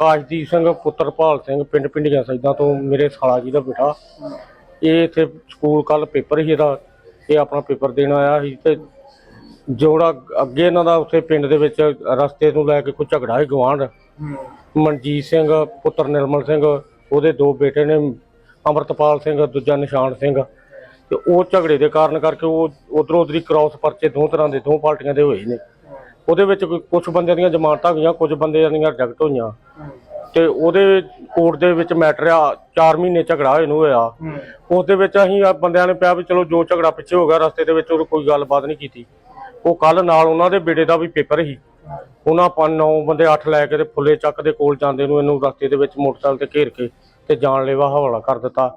ਆਕਾਸ਼ਦੀਪ ਸਿੰਘ ਪੁੱਤਰ ਭਾਲ ਸਿੰਘ ਪਿੰਡ ਪਿੰਡੀਆਂ ਸੈਦਾਂ ਤੋਂ ਮੇਰੇ ਸਾਲਾ ਜੀ ਦਾ ਬੇਟਾ। ਇਹ ਇੱਥੇ ਸਕੂਲ ਕੱਲ ਪੇਪਰ ਸੀ ਇਹਦਾ ਇਹ ਆਪਣਾ ਪੇਪਰ ਦੇਣ ਆਇਆ ਸੀ ਤੇ ਜੋੜਾ ਅੱਗੇ ਇਹਨਾਂ ਦਾ ਉੱਥੇ ਪਿੰਡ ਦੇ ਵਿੱਚ ਰਸਤੇ ਨੂੰ ਲੈ ਕੇ ਕੋਈ ਝਗੜਾ ਹੈ। ਗਵਾਂਢ ਮਨਜੀਤ ਸਿੰਘ ਪੁੱਤਰ ਨਿਰਮਲ ਸਿੰਘ ਉਹਦੇ ਦੋ ਬੇਟੇ ਨੇ ਅਮਰਤਪਾਲ ਸਿੰਘ ਦੂਜਾ ਨਿਸ਼ਾਨ ਸਿੰਘ। ਤੇ ਉਹ ਝਗੜੇ ਦੇ ਕਾਰਨ ਕਰਕੇ ਉਹ ਉਧਰੋਂ ਉਧਰੀ ਕ੍ਰਾਸ ਪਰਚੇ ਦੋ ਤਰ੍ਹਾਂ ਦੇ ਦੋ ਪਾਰਟੀਆਂ ਦੇ ਹੋਏ ਨੇ। ਉਹਦੇ ਵਿੱਚ ਕੁਝ ਬੰਦਿਆਂ ਦੀਆਂ ਜ਼ਮਾਨਤਾਂ ਗਈਆਂ ਕੁਝ ਬੰਦਿਆਂ ਦੀਆਂ ਰਿਜੈਕਟ ਹੋਈਆਂ। ਤੇ ਉਹਦੇ ਕੋਰਟ ਦੇ ਵਿੱਚ ਮੈਟਰ ਆ 4 ਮਹੀਨੇ ਝਗੜਾ ਹੋਏ ਨੂੰ ਹੋਇਆ। ਉਸ ਦੇ ਵਿੱਚ ਅਸੀਂ ਆ ਬੰਦਿਆਂ ਨੇ ਪਿਆ ਵੀ ਚਲੋ ਜੋ ਝਗੜਾ ਪਿੱਛੇ ਹੋ ਗਿਆ ਰਸਤੇ ਦੇ ਵਿੱਚ ਉਹ ਕੋਈ ਗੱਲਬਾਤ ਨਹੀਂ ਕੀਤੀ। ਉਹ ਕੱਲ ਨਾਲ ਉਹਨਾਂ ਦੇ ਬੇਟੇ ਦਾ ਵੀ ਪੇਪਰ ਸੀ। ਉਹਨਾਂ ਪੰਜ ਨੌ ਬੰਦੇ ਅੱਠ ਲੈ ਕੇ ਤੇ ਫੁੱਲੇ ਚੱਕ ਦੇ ਕੋਲ ਜਾਂਦੇ ਨੂੰ ਇਹਨੂੰ ਰਸਤੇ ਦੇ ਵਿੱਚ ਮੋਟਰਸਾਈਕਲ ਤੇ ਘੇਰ ਕੇ ਤੇ ਜਾਨਲੇਵਾ ਹਵਾਲਾ ਕਰ ਦਿੱਤਾ।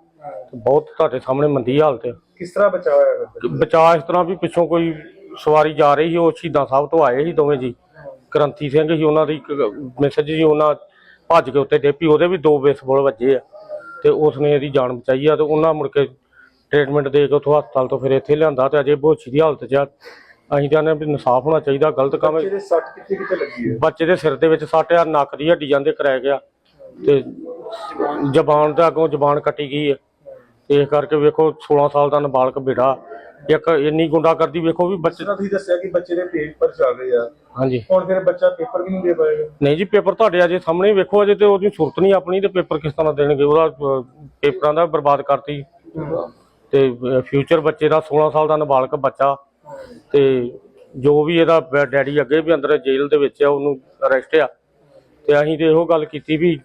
ਬਹੁਤ ਤੁਹਾਡੇ ਸਾਹਮਣੇ ਮੰਦੀ ਹਾਲਤ ਹੈ ਕਿਸ ਤਰ੍ਹਾਂ ਬਚਾ ਹੋਇਆ ਫਿਰ? ਬਚਾ ਇਸ ਤਰ੍ਹਾਂ ਵੀ ਪਿੱਛੋਂ ਕੋਈ ਸਵਾਰੀ ਜਾ ਰਹੀ ਸੀ ਉਹ ਸ਼ਹੀਦਾਂ ਸਾਹਿਬ ਤੋਂ ਆਏ ਸੀ ਦੋਵੇਂ ਜੀ। ਕ੍ਰਾਂਤੀ ਸਿੰਘ ਸੀ ਉਹਨਾਂ ਦੀ ਮੈਸੇਜ ਜੀ ਉਹਨਾਂ ਭੱਜ ਕੇ ਉੱਤੇ ਡੇਪੀ ਉਹਦੇ ਵੀ ਦੋ ਬੇਸਬਾਲ ਵੱਜੇ ਆ। ਤੇ ਉਸ ਨੇ ਇਹਦੀ ਜਾਨ ਬਚਾਈ ਆ ਤੇ ਉਹਨਾਂ ਮੁੜ ਕੇ ਟ੍ਰੀਟਮੈਂਟ ਦੇ ਕੇ ਉੱਥੋਂ ਹਸਪਤਾਲ ਤੋਂ ਫਿਰ ਇੱਥੇ ਲਿਆਂਦਾ ਤੇ ਅਜੇ ਬੋਛੀ ਦੀ ਹਾਲਤ 'ਚ ਆ। ਅਸੀਂ ਚਾਹੁੰਦੇ ਹਾਂ ਵੀ ਇਨਸਾਫ ਹੋਣਾ ਚਾਹੀਦਾ ਗਲਤ ਕੰਮ ਬੱਚੇ ਦੇ ਸੱਟ ਕਿੱਥੇ ਕਿੱਥੇ ਲੱਗੀ ਹੈ? ਬੱਚੇ ਦੇ ਸਿਰ ਦੇ ਵਿੱਚ ਸੱਟ ਆ ਨੱਕ ਦੀ ਹੱਡੀ ਜਾਂਦੇ ਕਰਾਇਆ ਗਿਆ ਤੇ ਜ਼ਬਾਨ ਦਾ ਅੱਗੋਂ ਜ਼ਬਾਨ ਕੱਟੀ ਗਈ ਹੈ ਤੇ ਇਸ ਕਰਕੇ ਵੇਖੋ 16 ਸਾਲ ਦਾ ਨਾਬਾਲਗ ਬੇਟਾ ਇੱਕ ਇੰਨੀ ਗੁੰਡਾਗਰਦੀ ਵੇਖੋ ਵੀ ਬੱਚੇ ਤੁਸੀਂ ਦੱਸਿਆ ਕਿ ਬੱਚੇ ਦੇ ਪੇਪਰ ਚੱਲ ਰਹੇ ਆ। ਹਾਂਜੀ। ਹੁਣ ਫਿਰ ਬੱਚਾ ਪੇਪਰ ਵੀ ਨਹੀਂ ਦੇ ਪਾਏਗਾ। ਨਹੀਂ ਜੀ ਪੇਪਰ ਤੁਹਾਡੇ ਅਜੇ ਸਾਹਮਣੇ ਹੀ ਵੇਖੋ ਅਜੇ ਤੇ ਉਹਦੀ ਸੁਰਤ ਨਹੀਂ ਆਪਣੀ ਤੇ ਪੇਪਰ ਕਿਸ ਤਰ੍ਹਾਂ ਦੇਣਗੇ ਉਹਦਾ ਅਹ, ਪੇਪਰਾਂ ਦਾ ਬਰਬਾਦ ਕਰਤੀ। ਤੇ ਫਿਊਚਰ ਬੱਚੇ ਦਾ 16 ਸਾਲ ਦਾ ਨਾਬਾਲਗ ਬੱਚਾ ਤੇ ਜੋ ਵੀ ਇਹਦਾ ਬ- ਡੈਡੀ ਅੱਗੇ ਵੀ ਅੰਦਰ ਜੇਲ੍ਹ ਦੇ ਵਿੱਚ ਆ ਉਹਨੂੰ ਅਰੈਸਟ ਆ। ਤੇ ਅਸੀਂ ਤੇ ਇਹੋ ਗੱਲ ਕੀਤੀ ਵੀ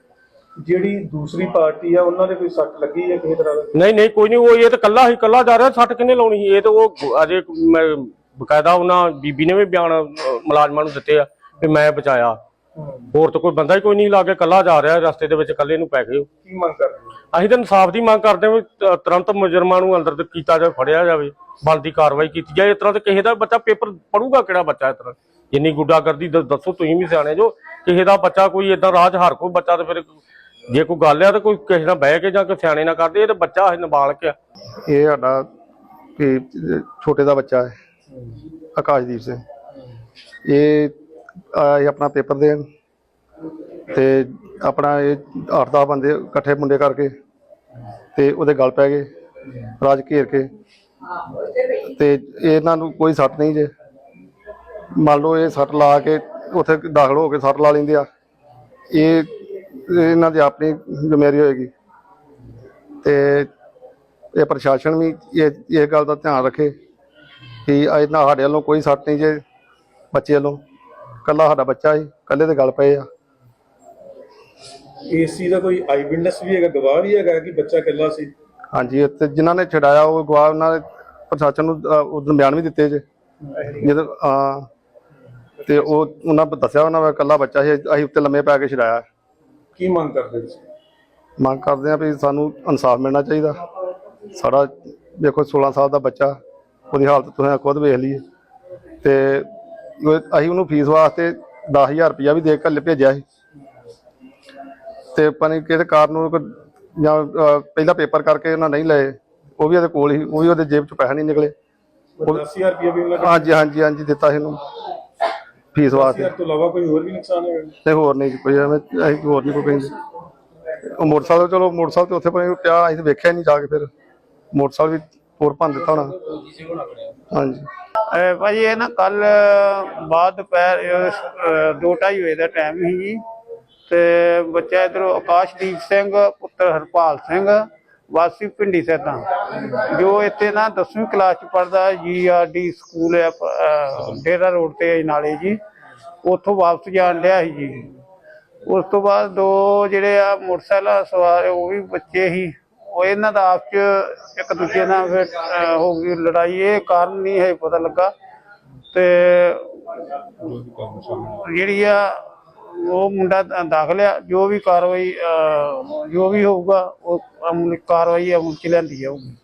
ਜਿਹੜੀ ਦੂਸਰੀ ਪਾਰਟੀ ਆ ਉਹਨਾਂ ਦੇ ਕੋਈ ਸੱਟ ਲੱਗੀ ਹੈ ਕਿਸੇ ਤਰ੍ਹਾਂ ਦੀ? ਨਹੀਂ ਨਹੀਂ ਕੋਈ ਨਹੀਂ ਉਹ ਇਹ ਤਾਂ ਕੱਲਾ ਹੀ ਕੱਲਾ ਜਾ ਰਿਹਾ ਸੱਟ ਕਿੰਨੇ ਲਾਉਣੀ ਸੀ? ਇਹ ਤਾਂ ਉਹ ਅਜੇ ਮੈਂ ਬਕਾਇਦਾ ਉਹਨਾਂ ਬੀਬੀ ਨੇ ਵੀ ਬਿਆਨ ਅਹ, ਮੁਲਾਜ਼ਮਾਂ ਨੂੰ ਦਿੱਤੇ ਆ ਵੀ ਮੈਂ ਬਚਾਇਆ। ਹੋਰ ਤਾਂ ਕੋਈ ਬੰਦਾ ਹੀ ਕੋਈ ਨਹੀਂ ਲਾਗੇ ਕੱਲਾ ਜਾ ਰਿਹਾ ਰਸਤੇ ਦੇ ਵਿੱਚ ਕੱਲੇ ਨੂੰ ਪੈ ਗਏ ਉਹ। ਕੀ ਮੰਗ ਕਰਦੇ ਹੋ? ਅਸੀਂ ਤਾਂ ਇਨਸਾਫ ਦੀ ਮੰਗ ਕਰਦੇ ਹਾਂ ਵੀ ਤ- ਤੁਰੰਤ ਮੁਜਰਮਾਂ ਨੂੰ ਅੰਦਰ ਕੀਤਾ ਜਾਵੇ ਫੜਿਆ ਜਾਵੇ ਬਣਦੀ ਕਾਰਵਾਈ ਕੀਤੀ ਜਾਏ। ਇਸ ਤਰ੍ਹਾਂ ਤੇ ਕਿਸੇ ਦਾ ਬੱਚਾ ਪੇਪਰ ਪੜੂਗਾ ਕਿਹੜਾ ਬੱਚਾ ਇਸ ਤਰ੍ਹਾਂ? ਜਿੰਨੀ ਗੁੱਡਾਗਰਦੀ ਦ- ਦੱਸੋ ਤੁਸੀਂ ਵੀ ਸਿਆਣੇ ਜੋ ਕਿਸੇ ਦਾ ਬੱਚਾ ਕੋਈ ਇਦਾਂ ਰਾਜ ਹਰ ਕੋਈ ਬੱਚਾ ਤੇ ਫਿਰ ਜੇ ਕੋਈ ਗੱਲ ਆ ਤਾਂ ਕੋਈ ਕਿਸੇ ਨਾਲ ਬਹਿ ਕੇ ਜਾਂ ਕੋਈ ਸਿਆਣੇ ਨਾਲ ਕਰਦੇ, ਇਹ ਤਾਂ ਬੱਚਾ ਹੈ ਨਾਬਾਲਗ ਆ। ਇਹ ਸਾਡਾ ਕਿ ਛੋਟੇ ਦਾ ਬੱਚਾ ਹੈ, ਆਕਾਸ਼ਦੀਪ ਸਿੰਘ। ਇਹ ਆਇਆ ਸੀ ਆਪਣਾ ਪੇਪਰ ਦੇਣ ਤੇ ਆਪਣਾ ਇਹ 8-10 ਬੰਦੇ ਇਕੱਠੇ ਮੁੰਡੇ ਕਰਕੇ ਤੇ ਉਹਦੇ ਗਲ ਪੈ ਗਏ, ਰਾਜ ਘੇਰ ਕੇ। ਤੇ ਇਹਨਾਂ ਨੂੰ ਕੋਈ ਸੱਟ ਨਹੀਂ ਜੇ। ਮੰਨ ਲਓ ਇਹ ਸੱਟ ਲਾ ਕੇ ਉੱਥੇ ਦਾਖਲ ਹੋ ਕੇ ਸੱਟ ਲਾ ਲੈਂਦੇ ਆ। ਇਹ ਇਹਨਾਂ ਦੀ ਆਪਣੀ ਜ਼ਿੰਮੇਵਾਰੀ ਹੋਏਗੀ। ਤੇ ਇਹ ਪ੍ਰਸ਼ਾਸਨ ਵੀ ਇਹ ਇਹ ਗੱਲ ਦਾ ਧਿਆਨ ਰੱਖੇ ਕਿ ਇਹਨਾਂ ਸਾਡੇ ਵੱਲੋਂ ਕੋਈ ਸੱਟ ਨਹੀਂ ਜੇ ਬੱਚੇ ਵੱਲੋਂ। ਕੱਲਾ ਸਾਡਾ ਬੱਚਾ ਹੀ ਕੱਲੇ ਦੇ ਗੱਲ ਪਏ ਆ। ਚੀਜ਼ ਦਾ ਕੋਈ ਆਈ ਵਿਟਨੈਸ ਵੀ ਹੈਗਾ ਗਵਾਹ ਵੀ ਹੈਗਾ ਕਿ ਬੱਚਾ ਇਕੱਲਾ ਸੀ? ਹਾਂਜੀ ਤੇ ਜਿਨ੍ਹਾਂ ਨੇ ਛਡਾਇਆ ਉਹ ਗਵਾਹ ਉਹਨਾਂ ਨੇ ਪ੍ਰਸ਼ਾਸਨ ਨੂੰ ਉਹ ਬਿਆਨ ਵੀ ਦਿੱਤੇ ਜੇ। ਜਦੋਂ ਆ ਤੇ ਉਹ ਉਹਨਾਂ ਨੇ ਦੱਸਿਆ ਉਹਨਾਂ ਦਾ ਕੱਲਾ ਬੱਚਾ ਸੀ ਅਸੀਂ ਉੱਤੇ ਲੰਮੇ ਪੈ ਕੇ ਛਡਾਇਆ। ਕੀ ਮੰਗ ਕਰਦੇ ਤੁਸੀਂ? ਮੰਗ ਕਰਦੇ ਆ ਵੀ ਸਾਨੂੰ ਇਨਸਾਫ ਮਿਲਣਾ ਚਾਹੀਦਾ। ਸਾਡਾ ਦੇਖੋ 16 ਸਾਲ ਦਾ ਬੱਚਾ ਉਹਦੀ ਹਾਲਤ ਤੁਸੀਂ ਖੁਦ ਵੇਖ ਲਈ। ਤੇ ਉਹ- ਅਸੀਂ ਉਹਨੂੰ ਫੀਸ ਵਾਸਤੇ 10000 ਰੁਪਇਆ ਵੀ ਦੇ ਕੇ ਘੱਲ ਭੇਜਿਆ ਸੀ। ਤੇ ਪਤਾ ਕਿਹਦੇ ਕਾਰਨ ਉਹ ਕੋਈ ਜਾਂ ਅਹ, ਪਹਿਲਾ ਪੇਪਰ ਕਰਕੇ ਉਹਨਾਂ ਨਹੀਂ ਲਏ। ਉਹ ਵੀ ਉਹਦੇ ਕੋਲ ਹੀ ਉਹ ਵੀ ਉਹਦੇ ਜੇਬ ਚ ਪੈਸੇ ਨਹੀਂ ਨਿਕਲੇ। 10000 ਰੁਪਏ ਵੀ ਉਹਨਾਂ ਹਾਂਜੀ ਹਾਂਜੀ ਹਾਂਜੀ ਦਿੱਤਾ ਸੀ ਇਹਨੂੰ ਫੀਸ ਵਾਸਤੇ। 10000 ਤੋਂ ਇਲਾਵਾ ਕੋਈ ਹੋਰ ਵੀ ਨੁਕਸਾਨ ਹੈਗਾ ਤੇ ਹੋਰ ਨਹੀਂ ਕੋਈ ਐਵੇਂ ਅਸੀਂ ਹੋਰ ਨਹੀਂ ਕੋਈ ਕਹਿੰਦੇ ਉਹ ਮੋਟਰਸਾਈਕਲ ਚਲੋ ਮੋਟਰਸਾਈਕਲ ਤੇ ਉੱਥੇ ਪਏ ਪਿਆ ਅਸੀਂ ਤਾਂ ਵੇਖਿਆ ਨਹੀਂ ਜਾ ਕੇ ਫਿਰ। ਮੋਟਰਸਾਈਕਲ ਵੀ ਹੋਰ ਭੰਨ ਦਿੱਤਾ ਹੋਣਾ। ਹਾਂਜੀ। ਅਹ ਭਾਜੀ ਇਹ ਨਾ ਕੱਲ ਬਾਅਦ ਦੁਪਹਿਰ 2:30 ਵਜੇ ਦਾ ਟਾਈਮ ਸੀ ਜੀ। ਤੇ ਬੱਚਾ ਇਧਰੋਂ ਆਕਾਸ਼ਦੀਪ ਸਿੰਘ ਪੁੱਤਰ ਹਰਪਾਲ ਸਿੰਘ ਵਾਸੀ ਪਿੰਡੀ ਸੈਦਾ ਜੋ ਇੱਥੇ ਨਾ 10ਵੀਂ ਕਲਾਸ ਚ ਪੜਦਾ ਜੀਆਰਡੀ ਸਕੂਲ ਹੈ ਅਹ, ਡੇਰਾ ਰੋਡ ਤੇ ਨਾਲੇ ਜੀ। ਉੱਥੋਂ ਵਾਪਸ ਜਾਣ ਡਿਆ ਸੀ ਜੀ। ਉਸ ਤੋਂ ਬਾਅਦ ਦੋ ਜਿਹੜੇ ਆ ਮੋਟਰਸਾਈਕਲ ਸਵਾਰ ਉਹ ਵੀ ਬੱਚੇ ਸੀ। ਉਹ ਇਹਨਾਂ ਦਾ ਆਪਸ ਚ ਇੱਕ ਦੂਜੇ ਨਾਲ ਫਿਰ ਅਹ, ਹੋ ਗਈ ਲੜਾਈ। ਇਹ ਕਾਰਨ ਨਹੀਂ ਹੈ ਪਤਾ ਲੱਗਾ। ਤੇ ਜਿਹੜੀ ਆ ਉਹ ਮੁੰਡਾ ਦ- ਦਾਖਲ ਆ। ਜੋ ਵੀ ਕਾਰਵਾਈ ਅਹ, ਜੋ ਵੀ ਹੋਊਗਾ ਉਹ ਅਮਲ ਕਾਰਵਾਈ ਅਮਲ ਚ ਲੈਂਦੀ ਜਾਊਗੀ।